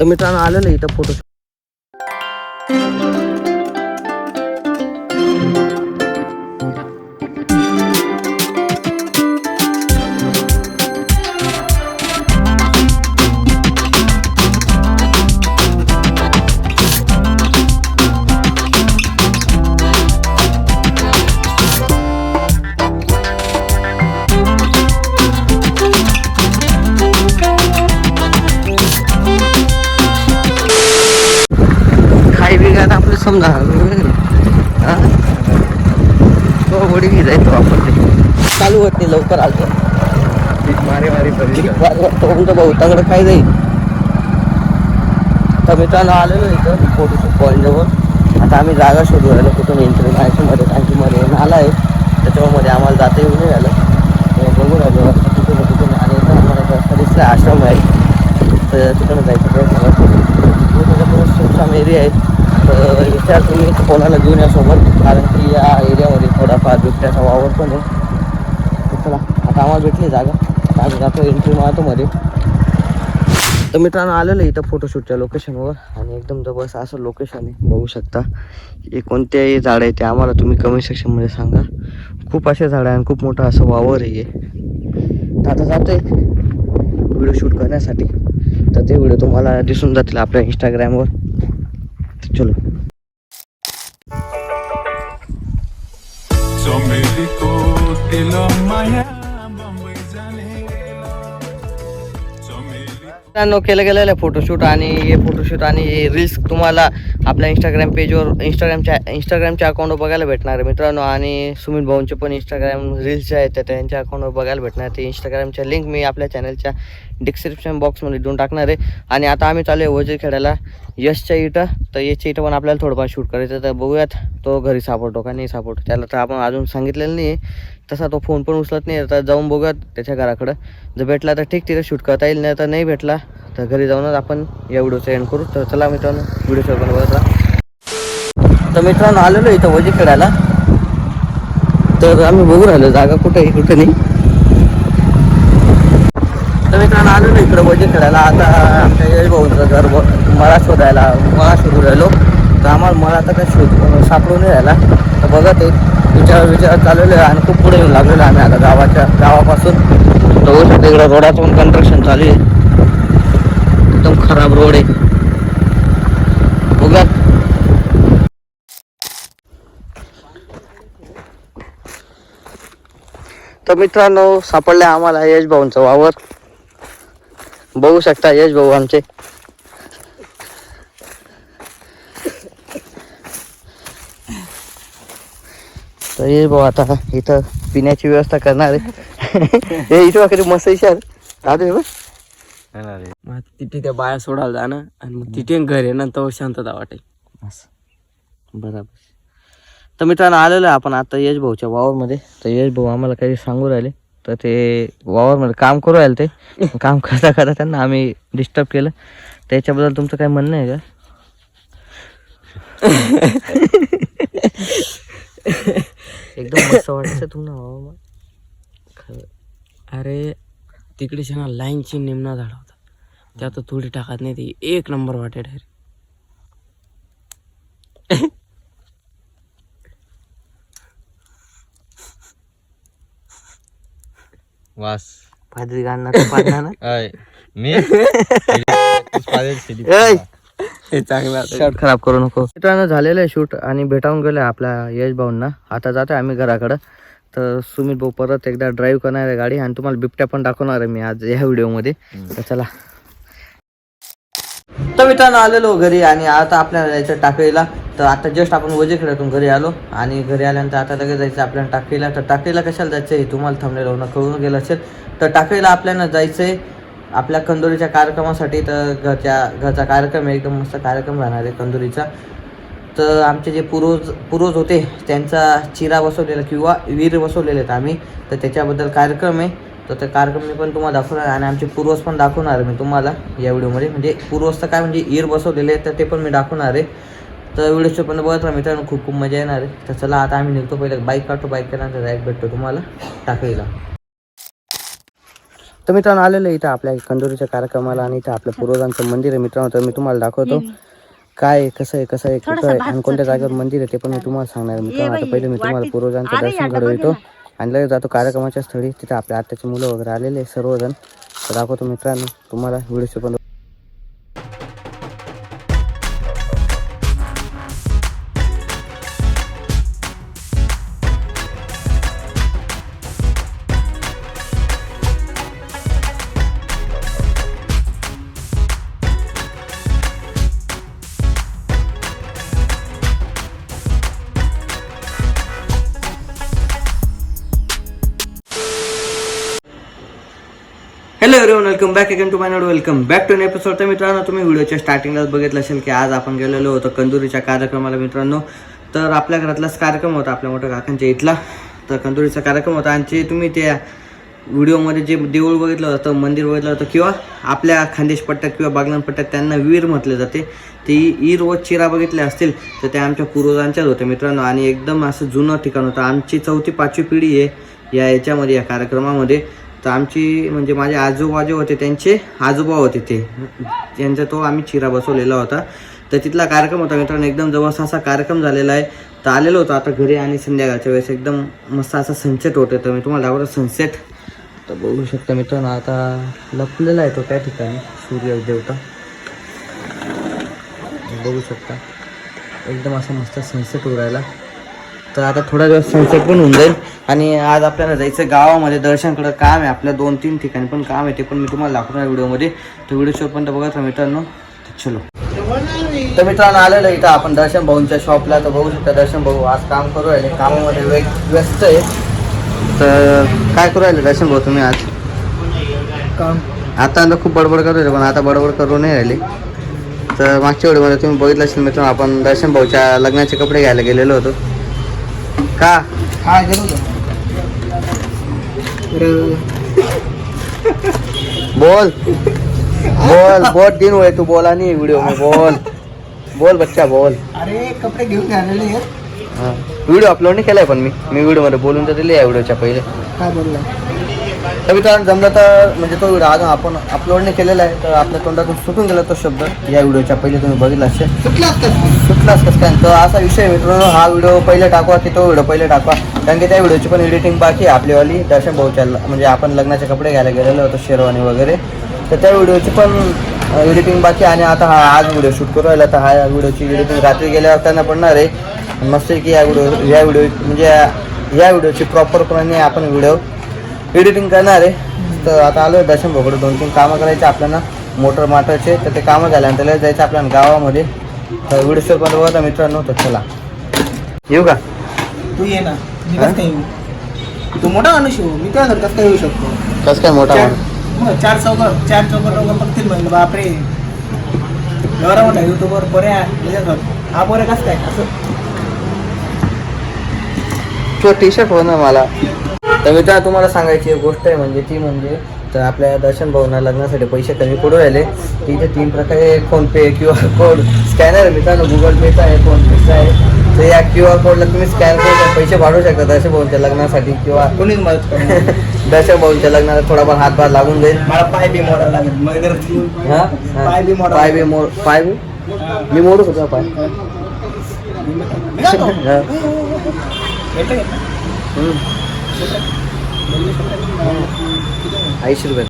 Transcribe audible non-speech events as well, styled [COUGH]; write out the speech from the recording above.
तर मित्रांनो आलेलं आहे इथं फोटो समजा. हा? तो गोडी जायचो आपण ते. चालू होत लवकर आलतो. मारे बहुताकडे काय जाईल? तर मित्रांनो आलेलो इथं फोटोशूट पॉईंट जवळ. आता आम्ही जागा शोधू राहिलो कुठून एंट्री टाकीमध्ये टाकीमध्ये नाला आहे त्याच्यामध्ये आम्हाला जाता येऊ नाही राहिलं. तर बघू राहिलो कुठून आहे. आणि आम्हाला दिसला आश्रम आहे. तर तिकडे जायचा प्रयत्न करतो. त्याच्याकडे सुनसान एरिया आहे. तर विचार तुम्ही कोणाला घेऊन या सोबत? कारण की या एरियामध्ये थोडाफार बिबट्याचा वावर पण आहे. चला आता आम्हाला भेटली जागा. आता आम्ही जातो एंट्री मारतो मध्ये तर मित्रांनो आलेलं इथं फोटोशूटच्या लोकेशनवर आणि एकदम जबरदस्त असं लोकेशन आहे. बघू शकता. हे कोणतेही झाड आहे ते आम्हाला तुम्ही कमेंट सेक्शनमध्ये सांगा. खूप असे झाड आहे आणि खूप मोठं असं वावर आहे हे. तर आता आहे व्हिडिओ शूट करण्यासाठी. तर ते व्हिडिओ तुम्हाला दिसून जातील आपल्या इंस्टाग्रामवर चलो। मित्रांनो केलं गेलेलं आहे फोटोशूट आणि हे फोटोशूट आणि हे रील्स तुम्हाला आपल्या इंस्टाग्राम पेजवर इंस्टाग्रामच्या इंस्टाग्रामच्या अकाउंटवर बघायला भेटणार आहे मित्रांनो. आणि सुमित भाऊंचे पण इंस्टाग्राम रील्स जे आहेत त्या त्यांच्या अकाउंटवर बघायला भेटणार ते इंस्टाग्रामच्या लिंक मी आपल्या चॅनलच्या डिस्क्रिप्शन बॉक्समध्ये देऊन टाकणार आहे. आणि आता आम्ही चालू आहे वजीर खेळायला. यशच्या इटं तर यशच्या इथं पण आपल्याला थोडंफार शूट करायचं तर बघूयात तो घरी सापडतो का नाही सापडतो त्याला तर आपण अजून सांगितलेलं नाही तसा तो फोन पण उचलत नाही तर जाऊन बघूयात त्याच्या घराकडं. जर भेटला तर ठीक तिथं शूट करता येईल. नाही तर नाही भेटला तर घरी जाऊनच आपण या व्हिडिओचं एंड करू. तर चला मित्रांनो व्हिडिओ पण बघत राहा. तर मित्रांनो आलेलो इथं वजी खेळायला. तर आम्ही बघू राहिलो जागा कुठे आहे कुठे नाही. तर आलो ना इकडं वजी खेळायला. आता आमच्या यश भाऊंचं घर ब- मळा शोधायला मळा शोधू राहिलो. तर आम्हाला मळा तर काय शोध सापडून नाही राहिला. तर बघा ते विचार विचार चालवले आणि खूप पुढे येऊन लागलेलो आम्ही आता गावाच्या गावापासून. तर हो, बघू शकतो इकडं रोडाचं कन्स्ट्रक्शन चालू आहे. एकदम खराब रोड आहे. बघा तर मित्रांनो सापडले आम्हाला यश भाऊंचं वावर. बघू शकता यश भाऊ आमचे. तर यश भाऊ आता इथं पिण्याची व्यवस्था करणार आहे. [LAUGHS] हे इथं कधी मस्त विचार दादू बघ. मग तिथे त्या बाया सोडायला जाणं आणि मग तिथे घर आहे नंतर शांतता वाटेल. बरोबर. तर मित्रांनो आलेलो आहे आपण आता यश भाऊच्या वावरमध्ये. तर यश भाऊ आम्हाला काही सांगू राहिले. तर ते वावरमध्ये काम करू राहिले ते. काम करता करता त्यांना आम्ही डिस्टर्ब केलं. त्याच्याबद्दल तुमचं काय म्हणणं आहे का? एकदम मस्त वाटायचं तुम्हाला वावर अरे तिकडे शना लाईनची निमणा झाड होता त्यात थोडी टाकत नाही ती. एक नंबर वाटे डायरेक्ट वास. पादरी गाणं तर पाडणार ना. [LAUGHS] अय मी? [LAUGHS] हे चांगला शर्ट खराब करू नको. मित्रांनो झालेलं आहे शूट आणि भेटावून गेलो आपल्या यश भाऊंना. आता जातोय आम्ही घराकडं. तर सुमित भाऊ परत एकदा ड्राईव्ह करणार आहे गाडी आणि तुम्हाला बिबट्या पण दाखवणार आहे मी आज ह्या व्हिडिओमध्ये. तर चला. तर मित्रांनो आलेलो घरी आणि आता आपल्याला जायचं टाकळीला. तर आता जस्ट आपण वजेखेड्यातून घरी आलो आणि घरी आल्यानंतर आता लगेच जायचं आपल्याला टाकळीला तर टाकळीला कशाला जायचं हे तुम्हाला थांबलेलं कळून गेलं असेल. तर टाकळीला आपल्याला जायचं आहे आपल्या कंदोरीच्या कार्यक्रमासाठी. तर घरच्या घरचा कार्यक्रम आहे एकदम मस्त कार्यक्रम राहणार आहे कंदोरीचा. तर आमचे जे पूर्वज पूर्वज होते त्यांचा चिरा बसवलेला किंवा वीर बसवलेले आहेत आम्ही. तर त्याच्याबद्दल कार्यक्रम आहे. तर ते कार्यक्रम मी पण तुम्हाला दाखवणार आहे आणि आमचे पूर्वज पण दाखवणार आहे मी तुम्हाला या व्हिडिओमध्ये. म्हणजे पूर्वज तर काय म्हणजे ईर बसवलेले आहेत तर ते पण मी दाखवणार आहे. तर व्हिडिओ पण बघत राहा मित्रांनो खूप खूप मजा येणार आहे. तर चला आता आम्ही निघतो पहिले. बाईक काढतो बाईक केल्यानंतर डायरेक्ट भेटतो तुम्हाला. टाकळीला तर मित्रांनो आलेलं इथं आपल्या कंदुरीच्या कार्यक्रमाला आणि इथं आपल्या पूर्वजांचं मंदिर आहे मित्रांनो. तर मी तुम्हाला दाखवतो. काय आहे, कसं आहे कसं आहे कुठं आहे आणि कोणत्या जागेवर मंदिर आहे ते पण मी तुम्हाला सांगणार आहे. मित्रांनो आता पहिले मी तुम्हाला पूर्वजांचं दर्शन घडवतो आणि लगेच जातो कार्यक्रमाच्या स्थळी. तिथे आपल्या आत्याची मुलं वगैरे आलेले सर्वजण. तर दाखवतो मित्रांनो तुम्हाला व्हिडिओ पण hello everyone welcome back again to my not welcome back to episode तर मित्रांनो तुम्ही व्हिडिओच्या स्टार्टिंगलाच बघितलं असेल की आज आपण गेलेलो होतो कंदुरीच्या कार्यक्रमाला मित्रांनो. तर आपल्या घरातलाच कार्यक्रम होता आपल्या मोठ्या काकांच्या इथला. तर कंदुरीचा कार्यक्रम होता आणि जे तुम्ही त्या व्हिडिओमध्ये जे देऊळ बघितलं होतं मंदिर बघितलं होतं किंवा आपल्या खानदेश पट्ट्यात किंवा बागलान पट्ट्यात त्यांना वीर म्हटले जाते. ते ईर व चिरा बघितल्या असतील तर ते आमच्या पूर्वजांच्याच होते मित्रांनो. आणि एकदम असं जुनं ठिकाण होतं. आमची चौथी पाचवी पिढी आहे या याच्यामध्ये या कार्यक्रमामध्ये. तर आमची म्हणजे माझे आजोबा जे होते त्यांचे आजोबा होते ते. त्यांचा तो आम्ही चिरा बसवलेला होता. तर तिथला कार्यक्रम होता मित्रांनो एकदम जवळचा असा कार्यक्रम झालेला आहे. तर आलेलो होतो आता घरी आणि संध्याकाळच्या वेळेस एकदम मस्त असा सनसेट होतो तर मी तुम्हाला दाखवतो सनसेट तर बघू शकता मित्रांनो आता लपलेला आहे तो त्या ठिकाणी सूर्य देवता बघू शकता. एकदम असा मस्त सनसेट उरायला तर आता थोडा दिवस सनसेट पण होऊन जाईल. आणि आज आपल्याला जायचं गावामध्ये. दर्शनकडं काम आहे. आपल्या दोन तीन ठिकाणी पण काम आहे. ते पण मी तुम्हाला दाखवणार व्हिडिओमध्ये. तर व्हिडिओ शेवटपर्यंत बघा तर मित्रांनो तर चलो. तर मित्रांनो आलेलं इथं आपण दर्शन भाऊंच्या शॉपला तर बघू शकता दर्शन भाऊ आज काम करू राहिले. कामामध्ये वेग व्यस्त आहे. तर काय करू राहिले दर्शन भाऊ तुम्ही आज? काम. आता खूप बडबड होते पण आता बडबड करू नाही राहिले. तर मागच्या व्हिडिओमध्ये तुम्ही बघितलं असेल मित्रांनो आपण दर्शन भाऊच्या लग्नाचे कपडे घ्यायला गेलेलो होतो. का? हा बोल. बोल बहुत दिन हुए तू बोला नहीं वीडियो में बोल. बोल बच्चा बोल. अरे कपडे घेऊन आलेले आहेत. हाँ. व्हिडिओ अपलोड नाही केलाय पण मी. मी व्हिडिओमध्ये बोलून तर दिले या व्हिडिओच्या पहिले. काय बोलला? तर मित्रांनो जमलं तर म्हणजे तो व्हिडिओ अजून आपण अपलोड नाही केलेला आहे तर आपल्या तोंडातून सुटून गेला तो शब्द. या व्हिडिओच्या पहिले तुम्ही बघितला असेल. कसं काय? तर असा विषय मित्रांनो हा व्हिडिओ पहिले टाकवा की तो व्हिडिओ पहिले टाकवा. कारण की त्या व्हिडिओची पण एडिटिंग बाकी आपलीवाली दर्शन भाऊच्या ल- म्हणजे आपण लग्नाचे कपडे घ्यायला गेलेलो होतो शेरवानी वगैरे. तर त्या व्हिडिओची पण एडिटिंग बाकी आणि आता हा आज व्हिडिओ शूट करू राहिला तर हा व्हिडिओची एडिटिंग रात्री गेल्यावर त्यांना पडणार आहे. मस्त की या व्हिडिओ या व्हिडिओ म्हणजे या- या व्हिडिओची प्रॉपरपणे आपण व्हिडिओ एडिटिंग करणार आहे. तर आता आलो दर्शन भाऊकडे दोन तीन कामं करायचे आपल्याला. मोटर माटाचे तर ते कामं झाल्यानंतर लगेच जायचं आपल्या गावामध्ये. तर व्हिडिओ शेअर पण बघा मित्रांनो तर चला. येऊ का? तू ये ना. मी हा? कसं काय येऊ? तू मोठा माणूस येऊ मी तुझ्या कसं काय येऊ शकतो? कसं काय मोठा चार माणूस? मग चार चौघ चार चौघ लोक बघतील म्हणलं बापरे. एवढा मोठा युट्यूबर बरे आहे हा बरे कसं काय? असं. तो टी शर्ट हो ना मला. तर मित्रांनो तुम्हाला सांगायची एक गोष्ट आहे म्हणजे ती म्हणजे तर आपल्या दर्शन भावना लग्नासाठी पैसे कमी पडू राहिले. तर इथे तीन प्रकारे PhonePe Q R code scanner आहे मित्रांनो गुगल पेचा आहे फोनपेचा आहे. तर या क्यू आर कोडला तुम्ही स्कॅन करून पैसे वाढवू शकता दर्शन भाऊंच्या लग्नासाठी किंवा कोणीच मदत [LAUGHS] दर्शन भाऊंच्या लग्नाला थोडाफार हातभार लागून जाईल. मला पाय बी मोडायला लागेल. मग हा? पाय बी मोडा. पाय बी मोड पाय बी? मी मोडू का पाय. हा. আইসুর